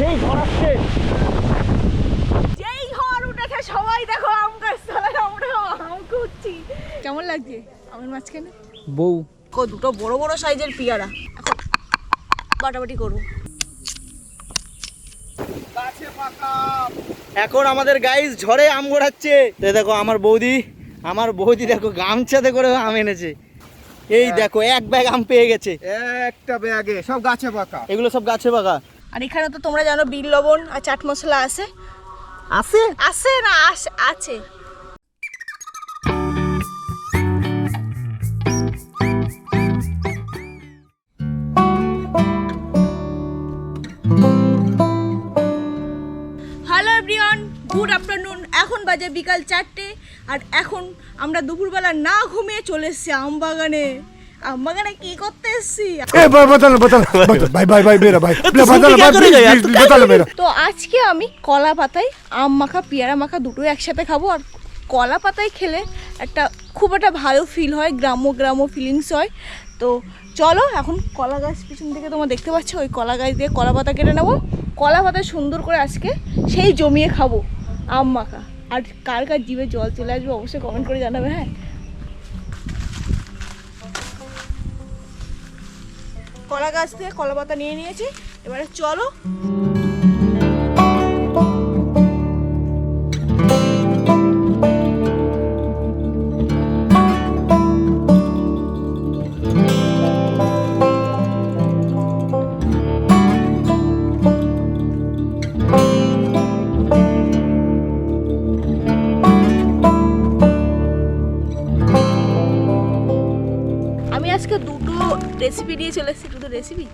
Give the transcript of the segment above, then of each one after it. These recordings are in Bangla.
সেই ধরাচ্ছে যেই ঝড় উঠেছে সবাই দেখো আম গাছ তলায় আমরা আম খুঁজছি। কেমন লাগছে? আমার মাঝখানে? বউ। ও দুটো বড় বড় সাইজের পেয়ারা। এখন বাটাবাটি করব। এখন আমাদের গাইস ঝড়ে আম গোড়াচ্ছে। তো দেখো আমার বৌদি আমার বৌদি দেখো গামছাতে করে আম এনেছে। এই দেখো এক ব্যাগ আম পেয়ে গেছে। একটা ব্যাগে সব গাছে পাকা এগুলো সব গাছে বাগা আর এখানে তো তোমরা জানো বিল লবণ আর চাট মশলা আছে। আছে? আছে না? আছে। হ্যালো এভরিওয়ান গুড আফটারনুন এখন বাজে বিকাল চারটে আর এখন আমরা দুপুরবেলা না ঘুমিয়ে চলে এসেছি আম అమ్మగడ కీ కొట్టేసి ఏ బాయ్ బతాల তো আজকে আমি কলা পাতায় আম মাখা পেয়ারা মাখা দুটো একসাথে খাব। আর কলা পাতায় খেলে একটা খুব একটা ভালো ফিল হয় গ্রাম্য গ্রাম্য ফিলিংস হয়। তো চলো এখন কলা গাছ পিছন থেকে তোমার দেখতে পাচ্ছ ওই কলা গাছ দিয়ে কলা পাতা কেটে নেব। কলা পাতা সুন্দর করে আজকে সেই জমিয়ে খাব আম মাখা আর কার কার জীবে জল চলে আসবে অবশ্যই কমেন্ট করে জানাবে হ্যাঁ? কলা গাছ থেকে কলা পাতা নিয়ে নিয়েছি। এবারে চলো। রেসিপি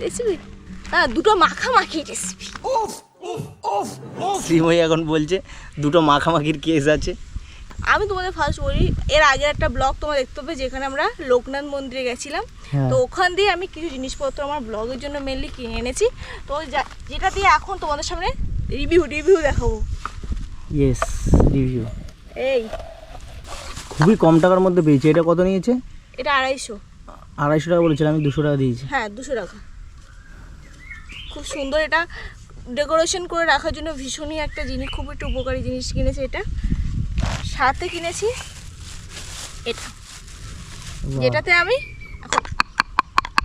রেসিপি হ্যাঁ দুটো মাখামাখি রেসিপি শ্রীময়ী এখন বলছে দুটো মাখামাখির কেস আছে। আমি তোমাদের ফার্স্ট বলি এর আগে একটা ব্লগ তোমার দেখতে পাবে যেখানে আমরা লোকনাথ মন্দিরে গেছিলাম। হ্যাঁ। তো ওখান দিয়ে আমি কিছু জিনিসপত্র আমার ব্লগের জন্য মেনলি কিনে এনেছি। তো যা- যেটা দিয়ে এখন তোমাদের সামনে রিভিউ রিভিউ দেখাবো। ইয়েস রিভিউ এই। খুবই কম টাকার মধ্যে পেয়েছি এটা কত নিয়েছে? এটা আড়াইশো। আড়াইশো টাকা বলেছিলাম আমি দুশো টাকা দিয়েছি। হ্যাঁ দুশো টাকা। খুব সুন্দর এটা। ডেকোরেশন করে রাখার জন্য ভীষণই একটা জিনিস খুব একটা উপকারী জিনিস কিনেছি এটা। সাথে কিনেছি এটা। যেটাতে আমি এখন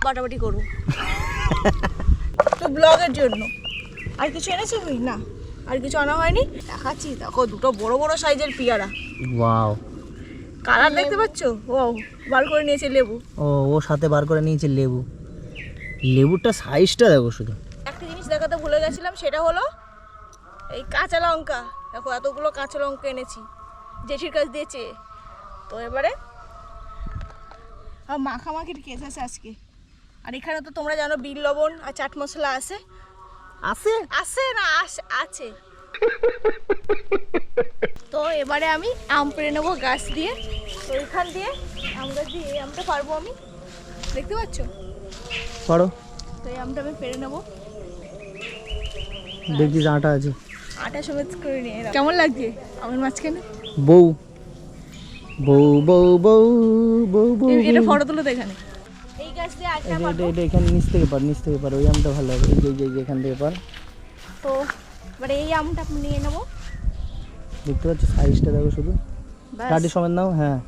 বাটাবাটি করব। তো ব্লগের জন্য। আর কিছু এনেছি আমি না। আর কিছু আনা হয়নি। দেখাচ্ছি। দেখো দুটো বড় বড় সাইজের পিয়ারা। ওয়াও। কালার দেখতে পাচ্ছ? ও বার করে নিয়েছে লেবু। ও ও সাথে বার করে নিয়েছে লেবু। লেবুটা সাইজটা দেখো শুধু। একটা জিনিস দেখাতে ভুলে গেছিলাম সেটা হলো এই কাঁচা লঙ্কা। দেখো এতগুলো কাঁচা লঙ্কা এনেছি জেঠির কাছ দিয়েছে তো এবারে আর মাখামাখির কেস আছে আজকে। আর এখানে তো তোমরা জানো বিল লবণ আর চাট মশলা আছে। আছে? আছে না আছে। তো এবারে আমি আম পেড়ে নেব গাছ দিয়ে। তো এখান দিয়ে আম গাছ দিয়ে এই আমটা পারব আমি। দেখতে পাচ্ছ? করো তো এই আমটা আমি পেড়ে নেব। দেখছিস আটা আছে। আটা সমেত করে নিয়ে কেমন লাগছে আমার মাঝখানে? বউ। বউ বউ বউ বউ বউ এটা ফটো তুলো তো এখানে। এই গাছ দিয়ে এটা পারব। এটা এখানে নিচ থেকে পার নিচ থেকে পার ওই আমটা ভালো হবে। এই যে এখান থেকে পার। তো এবারে এই আমটা আমি নিয়ে নেব। দেখতে পাচ্ছ সাইজটা দেখো শুধু। কাটি সমেত নাও হ্যাঁ।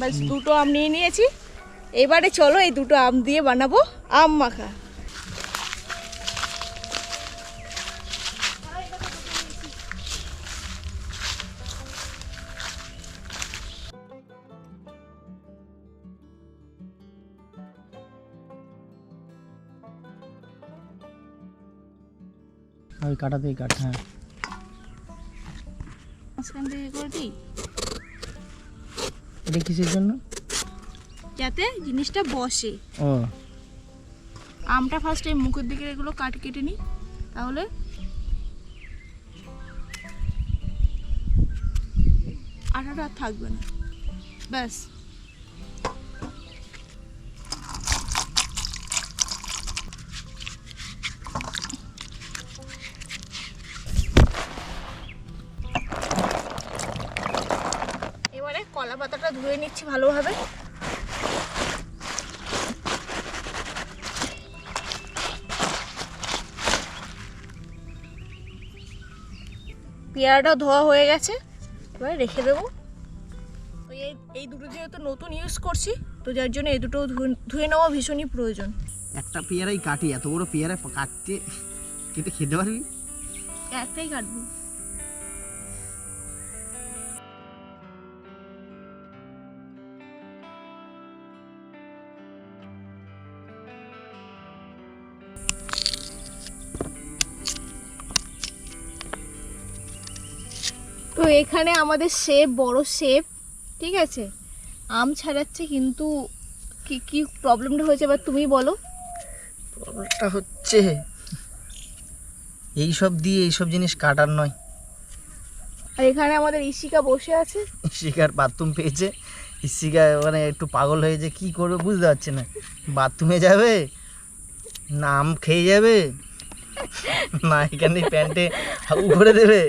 বাস দুটো আম নিয়ে নিয়েছি। এবারে চলো এই দুটো আম দিয়ে বানাবো। আম মাখা। ওই কাটা থেকে কাট হ্যাঁ। মাঝখান থেকে করে দিই? এটা কিসের জন্য? যাতে জিনিসটা বসে। ও। আমটা ফার্স্ট এই মুখের দিকে এগুলো কাট কেটে নিই তাহলে আটাটা থাকবে না। ব্যাস। ধুয়ে নিচ্ছি ভালোভাবে। পেয়ারাটা ধোয়া হয়ে গেছে। এবার রেখে দেবো। ওই এই দুটো যেহেতু নতুন ইউজ করছি তো যার জন্য এই দুটো ধুয়ে নেওয়া ভীষণই প্রয়োজন। একটা পেয়ারাই কাটি এত বড় পেয়ারা কাটতে কেটে খেতে পারবি? একটাই কাটবো। তো এখানে আমাদের শেপ বড় শেপ ঠিক আছে? আম ছাড়াচ্ছে কিন্তু কি কি প্রবলেমটা হয়েছে এবার তুমি বলো। প্রবলেমটা হচ্ছে এই সব দিয়ে এই সব জিনিস কাটার নয়। আর এখানে আমাদের ইশিকা বসে আছে। শিকার বাথরুম পেয়েছে। শিকা মানে একটু পাগল হয়েছে কি করবে বুঝতে পারছে না। বাথরুমে যাবে না আম খেয়ে যাবে না এখানে প্যান্টে হাউ করে দেবে।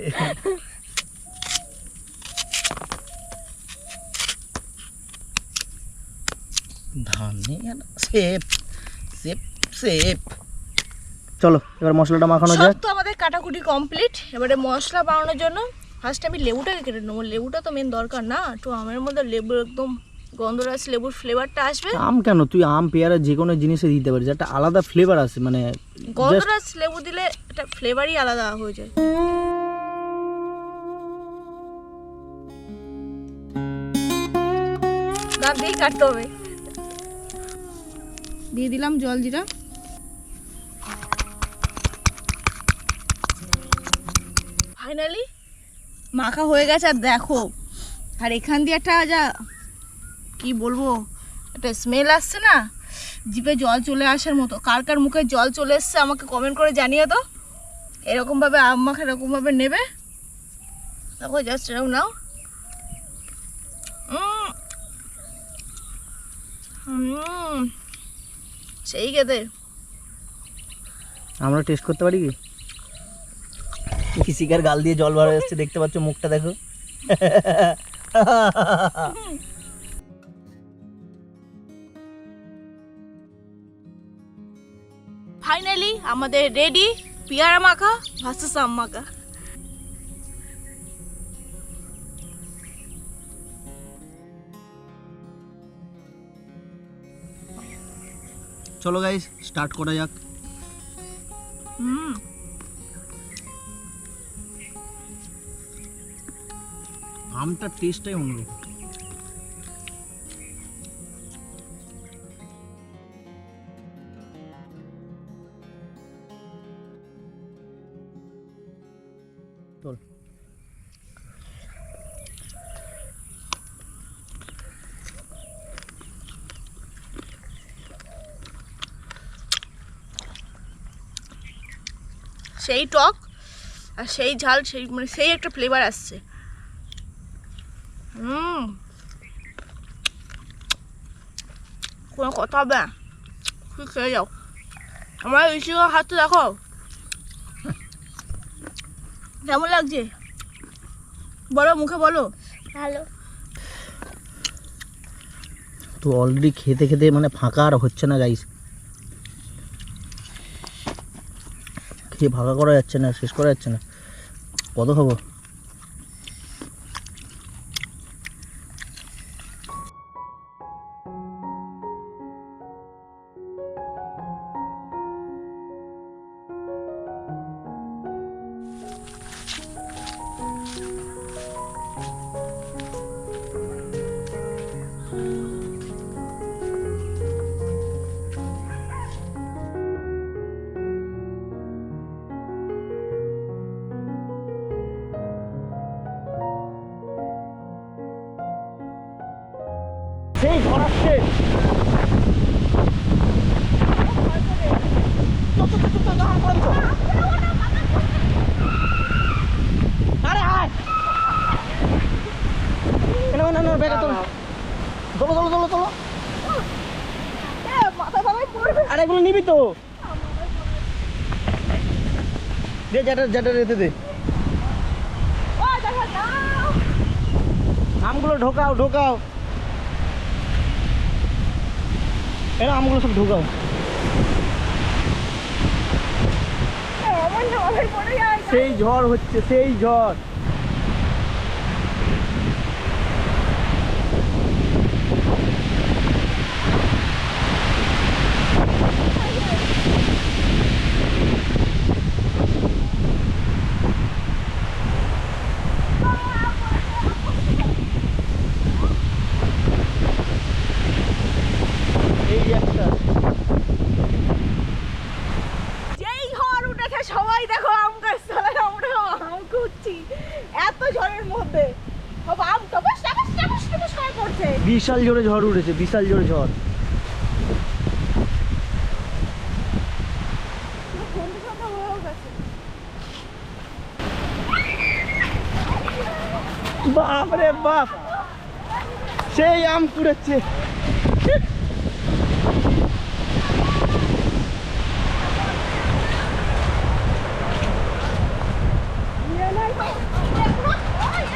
গেল সেপ সেপ সেপ। চলো এবার মশলাটা মাখানো সব যাক। তো আমাদের কাটাকুটি কমপ্লিট এবারে মশলা বানানোর জন্য ফার্স্ট আমি লেবুটাকে কেটে নেব। লেবুটা তো মেন দরকার না একটু আমের মধ্যে লেবু একদম গন্ধরাজ লেবুর ফ্লেভারটা আসবে। আম কেন? তুই আম পেয়ারা যে কোনো জিনিসে দিতে পারিস একটা আলাদা ফ্লেভার আছে মানে গন্ধরাজ লেবু দিলে এটা ফ্লেভারই আলাদা হয়ে যায়। দাঁত দিয়েই কাটতে হবে। দিয়ে দিলাম জল জিরা। ফাইনালি মাখা হয়ে গেছে আর দেখো। আর এখান দিয়ে একটা যা, কি বলব, একটা স্মেল আসছে না? জিপে জল চলে আসার মতো। কার কার মুখে জল চলে এসছে আমাকে কমেন্ট করে জানিয়ে তো এরকমভাবে আম মাখা এরকমভাবে নেবে। দেখো জাস্ট এরকম নাও। উম। সেই খেতে আমরা টেস্ট করতে পারি কি? কৃষিকার গাল দিয়ে জল বার হয়ে যাচ্ছে দেখতে পাচ্ছ মুখটা দেখো। ফাইনালি আমাদের রেডি পিয়ারা মাখা ভার্সেস আম মাখা চলো গাইস স্টার্ট করা যাক। হুম। আমটার টেস্টটাই অন্যরকম। সেই টক আর সেই ঝাল সেই মানে সেই একটা ফ্লেভার আসছে। হুম। কোনো কথা হবে না। তুই খেয়ে যাও। আমার ইসিকা হাতটা দেখো। কেমন লাগছে? বলো মুখে বলো। ভালো। তো অলরেডি খেতে খেতে মানে ফাঁকা আর হচ্ছে না গাইস খেয়ে ভাগা করা যাচ্ছে না শেষ করা যাচ্ছে না? কত খাব পড়বে আরে এগুলো নিবি তো। দে যেটা যেটা রেতে দে। আমগুলো ঢোকাও ঢোকাও। এরা আমগুলো সব ঢোকাও। সেই ঝড় হচ্ছে সেই ঝড়। বিশাল জোরে ঝড় উঠেছে, বিশাল জোরে ঝড়। বাপ রে বাপ, সেই আম কুড়েছে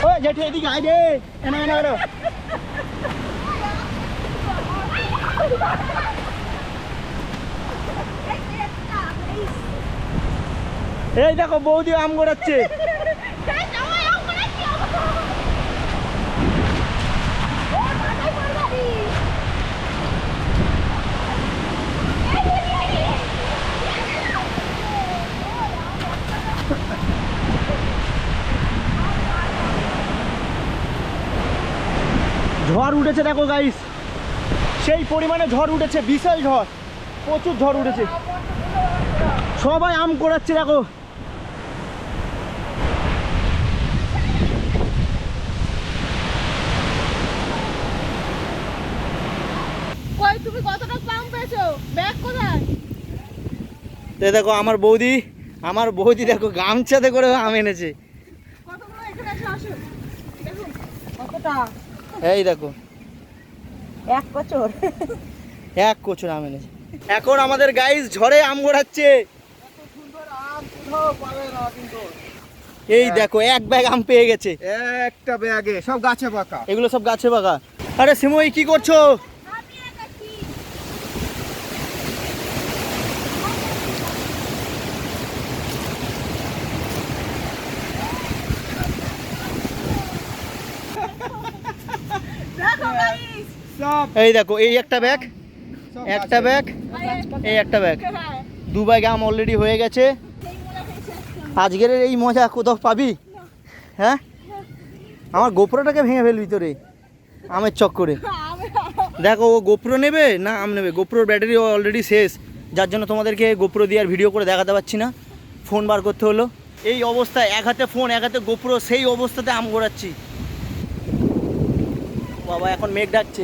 ও জেঠি, এদিকে আয় রে। এনা এনা এনা এই দেখো বৌদি আম গোড়াচ্ছে। ঝড় উঠেছে দেখো গাইস সেই পরিমাণে ঝড় উঠেছে বিশাল ঝড় প্রচুর ঝড় উঠেছে। সবাই আম করাচ্ছে দেখো। কই তুমি কতটা পাম পেয়েছ? ব্যাগ কোথায়? তো দেখো আমার বৌদি আমার বৌদি দেখো গামছাতে করে আম এনেছে। কতগুলো এখানে এসে আসো। এই দেখো। এক বছর। এক কোচর আম এনেছে। এখন আমাদের গাইস ঝড়ে আম গোড়াচ্ছে। এই দেখো এক ব্যাগ আম পেয়ে গেছে। একটা ব্যাগে সব গাছে পাকা। এগুলো সব গাছে বাগা আরে সিমই কি করছ? দেখো গাইস এই দেখো এই একটা ব্যাগ একটা ব্যাগ এই একটা ব্যাগ দু ব্যাগ আম অলরেডি হয়ে গেছে। আজকের এই মজা কোথাও পাবি? হ্যাঁ? আমার গোপ্রোটাকে ভেঙে ফেলবি তোরে আমের চক্করে। দেখো ও গোপ্রো নেবে না আম নেবে? গোপ্রোর ব্যাটারি অলরেডি শেষ। যার জন্য তোমাদেরকে গোপ্রো দিয়ে আর ভিডিও করে দেখাতে পারছি না। ফোন বার করতে হলো। এই অবস্থায় এক হাতে ফোন এক হাতে গোপ্রো সেই অবস্থাতে আম গোড়াচ্ছি বাবা এখন মেঘ ডাকছে।